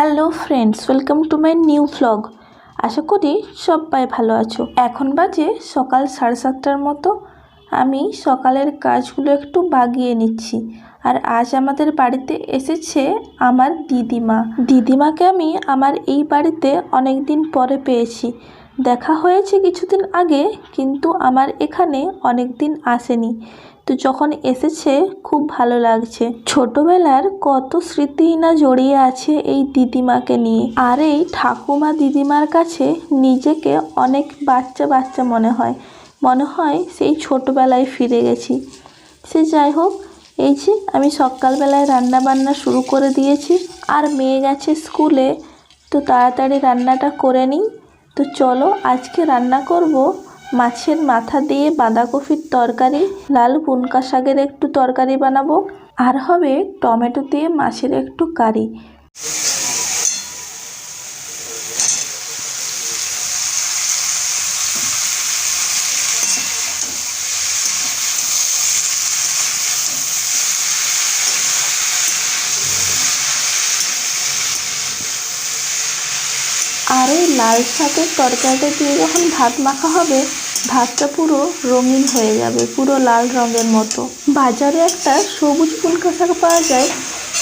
Hello friends welcome to my new vlog আশা করি সবাই ভালো আছো। এখন বাজে সকাল সাড়ে সাতটার মতো। আমি সকালের কাজগুলো একটু বাগিয়ে নিচ্ছি। আর আজ আমাদের বাড়িতে এসেছে আমার দিদিমা। দিদিমাকে আমি আমার এই বাড়িতে অনেক দিন পরে পেয়েছি। দেখা হয়েছে কিছুদিন আগে, কিন্তু আমার এখানে অনেক দিন আসেনি। তো যখন এসেছে, খুব ভালো লাগছে। ছোটবেলার কত স্মৃতি না জড়িয়ে আছে এই দিদিমাকে নিয়ে। আর এই ঠাকুমা দিদিমার কাছে নিজেকে অনেক বাচ্চা বাচ্চা মনে হয়। মনে হয় সেই ছোটবেলায় ফিরে গেছি। সে যাই হোক, এই যে আমি সকালবেলায় রান্না বান্না শুরু করে দিয়েছি। আর মেয়ে গেছে স্কুলে, তো তাড়াতাড়ি রান্নাটা করে নিই। তো চলো আজকে রান্না করব মাছের মাথা দিয়ে বাঁধাকপির তরকারি, লাল পুনকা শাকের একটু তরকারি বানাবো। আর হবে টমেটো দিয়ে মাছের একটু কারি। আর এই লাল শাকের তরকারিটা দিয়ে যখন ভাত মাখা হবে, ভাতটা পুরো রঙিন হয়ে যাবে, পুরো লাল রঙের মতো। বাজারে একটা সবুজ ফুলকা শাক পাওয়া যায়,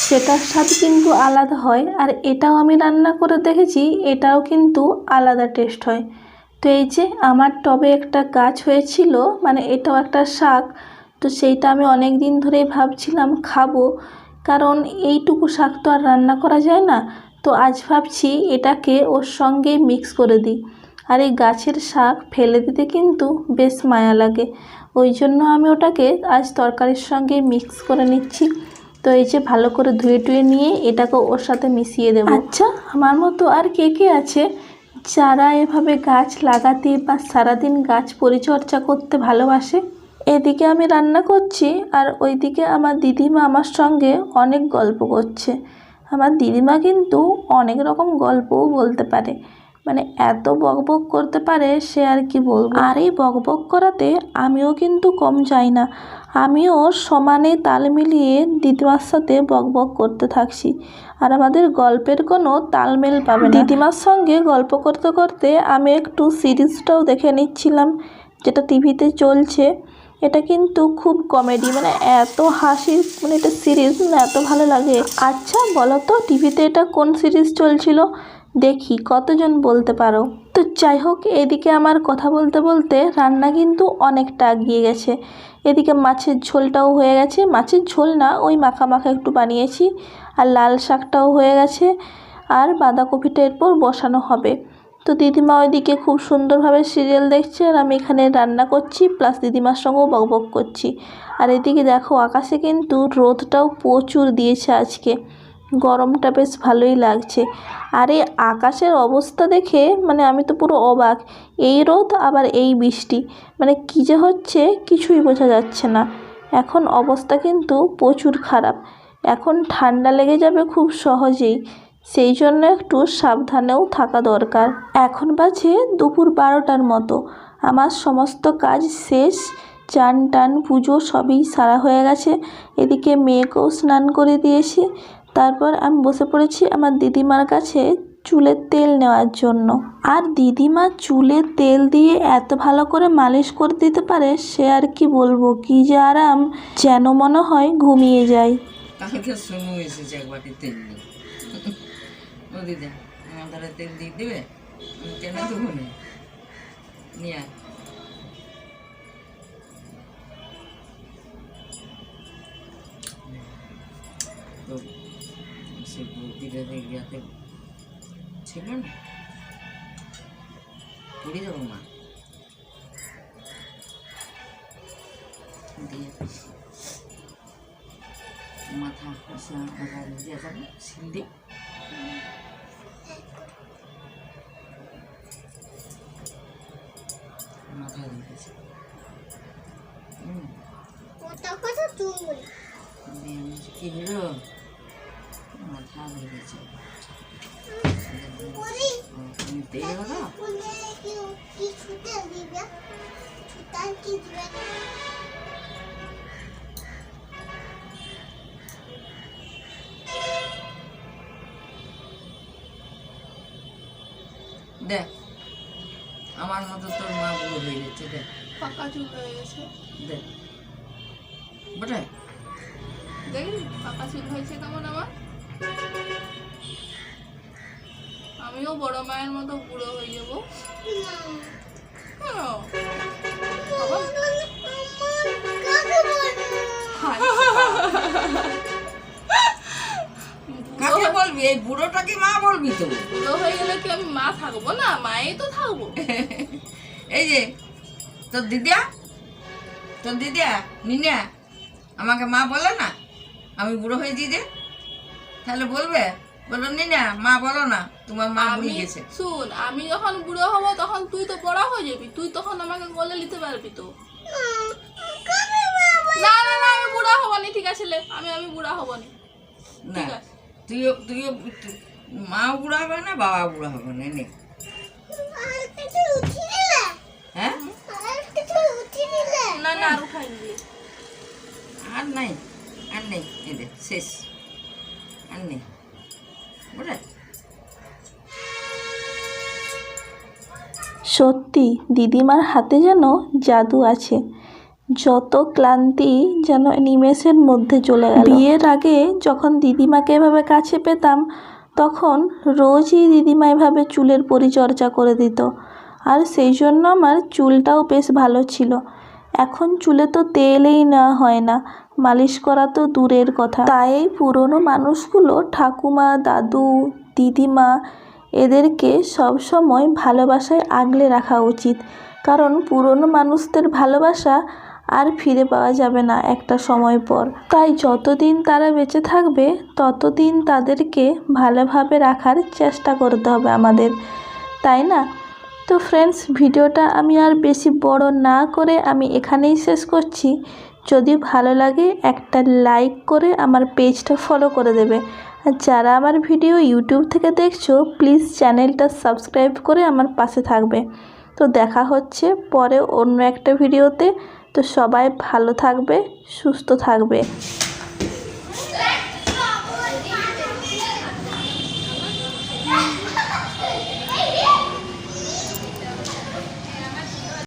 সেটার স্বাদ কিন্তু আলাদা হয়, আর এটাও আমি রান্না করে দেখেছি, এটাও কিন্তু আলাদা টেস্ট হয়। তো এই যে আমার টবে একটা গাছ হয়েছিল মানে এটাও একটা শাক, তো সেইটা আমি অনেক দিন ধরেই ভাবছিলাম খাব, কারণ এইটুকু শাক তো আর রান্না করা যায় না। তো আজ ভাবছি এটাকে ওর সঙ্গে মিক্স করে দিই। আর এই গাছের শাক ফেলে দিতে কিন্তু বেশ মায়া লাগে। ওই জন্য আমি ওটাকে আজ তরকারির সঙ্গে মিক্স করে নিচ্ছি। তো এই যে ভালো করে ধুয়ে টুয়ে নিয়ে এটাকে ওর সাথে মিশিয়ে দেবো। আচ্ছা আমার মতো আর কে কে আছে যারা এভাবে গাছ লাগাতে বা সারাদিন গাছ পরিচর্যা করতে ভালোবাসে? এদিকে আমি রান্না করছি আর ওইদিকে আমার দিদিমা আমার সঙ্গে অনেক গল্প করছে। আমার দিদিমা কিন্তু অনেক রকম গল্পও বলতে পারে। মানে এত বকবক করতে পারে সে আর কি বলব? আর এই বকবক করাতে আমিও কিন্তু কম যাই না। আমিও সমানে তাল মিলিয়ে দিদিমার সাথে বকবক করতে থাকছি। আর আমাদের গল্পের কোনো তালমেল পাবে দিদিমার সঙ্গে গল্প করতে করতে আমি একটু সিরিজটাও দেখে নিচ্ছিলাম, যেটা টিভিতে চলছে। এটা কিন্তু খুব কমেডি মানে এত হাসি মানে এটা সিরিজ মানে এত ভালো লাগে। আচ্ছা বলো তো টিভিতে এটা কোন সিরিজ চলছিল? দেখি, কতজন বলতে পারো? তো যাই হোক, এদিকে আমার কথা বলতে বলতে রান্না কিন্তু অনেকটা এগিয়ে গেছে। এদিকে মাছের ঝোলটাও হয়ে গেছে। মাছের ঝোল না, ওই মাখা মাখা একটু বানিয়েছি। আর লাল শাকটাও হয়ে গেছে। আর বাঁধাকপিটা এরপর বসানো হবে। তো দিদিমা ওইদিকে খুব সুন্দরভাবে সিরিয়াল দেখছে আর আমি এখানে রান্না করছি প্লাস দিদিমার সঙ্গেও বকবক করছি। আর এদিকে দেখো আকাশে কিন্তু রোদটাও প্রচুর দিয়েছে আজকে। গরমটা বেশ ভালোই লাগছে। আর এই আকাশের অবস্থা দেখে মানে আমি তো পুরো অবাক। এই রোদ, আবার এই বৃষ্টি। মানে কী যে হচ্ছে কিছুই বোঝা যাচ্ছে না। এখন অবস্থা কিন্তু প্রচুর খারাপ। এখন ঠান্ডা লেগে যাবে খুব সহজেই। সেই জন্য একটু সাবধানেও থাকা দরকার। এখন বাজে দুপুর বারোটার মতো। আমার সমস্ত কাজ শেষ। চান টান পুজো সবই সারা হয়ে গেছে। এদিকে মেয়েকেও স্নান করে দিয়েছি। তারপর আমি বসে পড়েছি আমার দিদিমার কাছে চুলের তেল নেওয়ার জন্য। আর দিদিমা চুলে তেল দিয়ে এত ভালো করে মালিশ করে দিতে পারে, সে আর কি বলব? কি যে আরাম। যেন মনে হয় ঘুমিয়ে যায় দিদা আমার ধারে তেল দিয়ে দেবে কেন দেবো না? নিয়ে তো সে বৌদিটা ইয়াতে ছিল না? পড়ে যাব মা? দিয়ে মাথা মাথা দিয়ে যাবে শিল দিয়ে মাথা দিতেছে হুম ওটা কথা তুই দিয়ে আমি বলছি, কি হলো মাথা তেল দেখ আমার মতো তোর মা বুড়ো হয়ে গেছে দেখ। পাকা চুল হয়ে গেছে। দেখ। বটে? দেখি পাকা চুল হয়েছে কেমন আমার আমিও বড় মায়ের মতো বুড়ো হয়ে যাব। কেন? কাকে বলবি? এই বুড়োটাকে মা বলবি তো। বুড়ো হয়ে গেলে কি আমি মা থাকব না? মায়েই তো থাকব। এই যে তোর দিদিয়া? তোর দিদিয়া? নিনিয়া আমাকে মা বলে না? আমি বুড়ো হয়েছি যে। তাহলে বলবে? বলো না মা বলো না তোমার মা আমি বুড়ি গেছে। শুন আমি যখন বুড়ো হব তখন তুই তো বড় হয়ে যাবি। তুই তখন আমাকে গলে নিতে পারবি তো। না না না আমি বুড়া হবনি ঠিক আছে লে। আমি আমি বুড়া হবনি না। ঠিক আছে। তুইও তুইও তু- মাও বুড়া হবে না বাবা বুড়া হবে না নে হ্যাঁ? না না আর উঠাই নিলে আর নাই, আর নেই শেষ, আর নেই সত্যি, দিদিমার হাতে যেন জাদু আছে। যত ক্লান্তি যেন নিমেষের মধ্যে চলে গেল। বিয়ের আগে যখন দিদিমাকে এভাবে কাছে পেতাম, তখন রোজই দিদিমা এভাবে চুলের পরিচর্যা করে দিত। আর সেই জন্য আমার চুলটাও বেশ ভালো ছিল। এখন চুলে তো তেলেই না, হয় না। মালিশ করা তো দূরের কথা। তাই পুরনো মানুষগুলো ঠাকুমা, দাদু, দিদিমা এদেরকে সবসময় ভালোবাসায় আগলে রাখা উচিত। কারণ পুরনো মানুষদের ভালোবাসা আর ফিরে পাওয়া যাবে না একটা সময় পর। তাই যতদিন তারা বেঁচে থাকবে, ততদিন তাদেরকে ভালোভাবে রাখার চেষ্টা করতে হবে আমাদের। তাই না? তো ফ্রেন্ডস ভিডিওটা আমি আর বেশি বড় না করে আমি এখানেই শেষ করছি। যদি ভালো লাগে, একটা লাইক করে আমার পেজটা ফলো করে দেবে। আর যারা আমার ভিডিও ইউটিউব থেকে দেখছ প্লিজ চ্যানেলটা সাবস্ক্রাইব করে আমার পাশে থাকবে। তো দেখা হচ্ছে পরে অন্য একটা ভিডিওতে তো সবাই ভালো থাকবে, সুস্থ থাকবে।